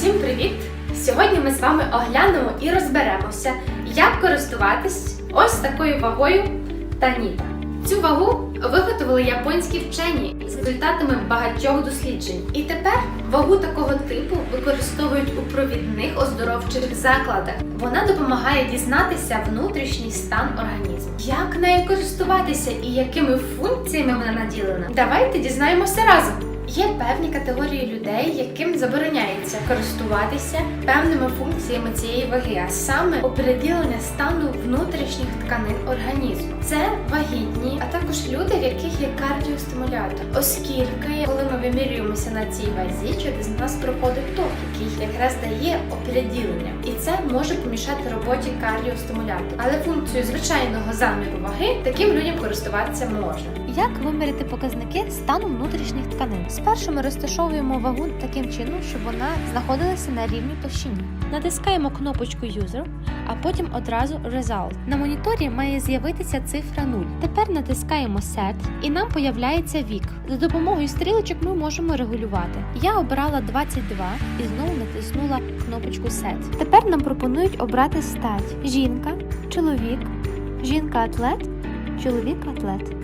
Всім привіт! Сьогодні ми з вами оглянемо і розберемося, як користуватись ось такою вагою Таніта. Цю вагу виготовили японські вчені з результатами багатьох досліджень. І тепер вагу такого типу використовують у провідних оздоровчих закладах. Вона допомагає дізнатися внутрішній стан організму. Як нею користуватися і якими функціями вона наділена? Давайте дізнаємося разом. Є певні категорії людей, яким забороняється користуватися певними функціями цієї ваги, а саме оприділення стану внутрішніх тканин організму. Це вагітні, а також люди, в яких є кардіостимулятор. Оскільки, коли ми вимірюємося на цій вазі, через нас проходить ток, який якраз дає оприділення, і це може помішати роботі кардіостимулятора. Але функцію звичайного заміру ваги таким людям користуватися можна. Як виміряти показники стану внутрішніх тканин? Спершу ми розташовуємо вагу таким чином, щоб вона знаходилася на рівній товщині. Натискаємо кнопочку User, а потім одразу Result. На моніторі має з'явитися цифра 0. Тепер натискаємо Set і нам появляється вік. За допомогою стрілочок ми можемо регулювати. Я обрала 22 і знову натиснула кнопочку Set. Тепер нам пропонують обрати стать: жінка, чоловік, жінка-атлет, чоловік-атлет.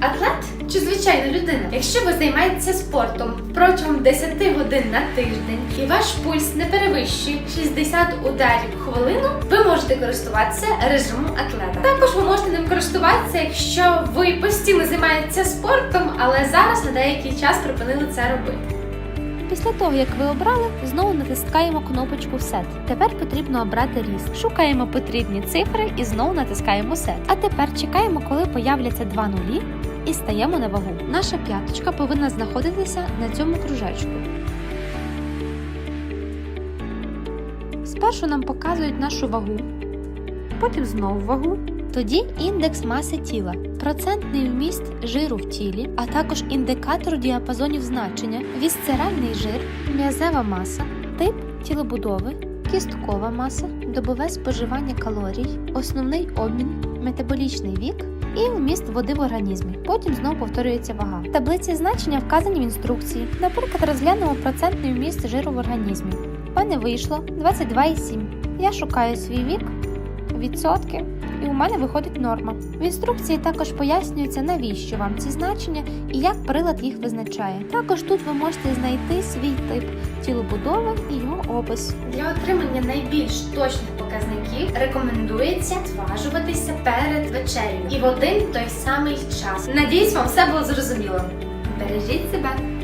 Атлет чи звичайна людина? Якщо ви займаєтеся спортом протягом 10 годин на тиждень і ваш пульс не перевищує 60 ударів в хвилину, ви можете користуватися режимом атлета. Також ви можете ним користуватися, якщо ви постійно займаєтеся спортом, але зараз на деякий час припинили це робити. Після того, як ви обрали, знову натискаємо кнопочку Set. Тепер потрібно обрати ріст. Шукаємо потрібні цифри і знову натискаємо Set. А тепер чекаємо, коли появляться два нулі, і стаємо на вагу. Наша п'яточка повинна знаходитися на цьому кружечку. Спершу нам показують нашу вагу, потім знову вагу. Тоді індекс маси тіла, процентний вміст жиру в тілі, а також індикатор діапазонів значення, вісцеральний жир, м'язева маса, тип тілобудови, кісткова маса, добове споживання калорій, основний обмін, метаболічний вік і вміст води в організмі. Потім знову повторюється вага. В таблиці значення вказані в інструкції. Наприклад, розглянемо процентний вміст жиру в організмі. У мене вийшло 22,7. Я шукаю свій вік, відсотки і у мене виходить норма. В інструкції також пояснюється, навіщо вам ці значення і як прилад їх визначає. Також тут ви можете знайти свій тип тілобудови і його опис. Для отримання найбільш точних показників рекомендується зважуватися перед вечерею і в один той самий час. Надіюсь, вам все було зрозуміло. Бережіть себе!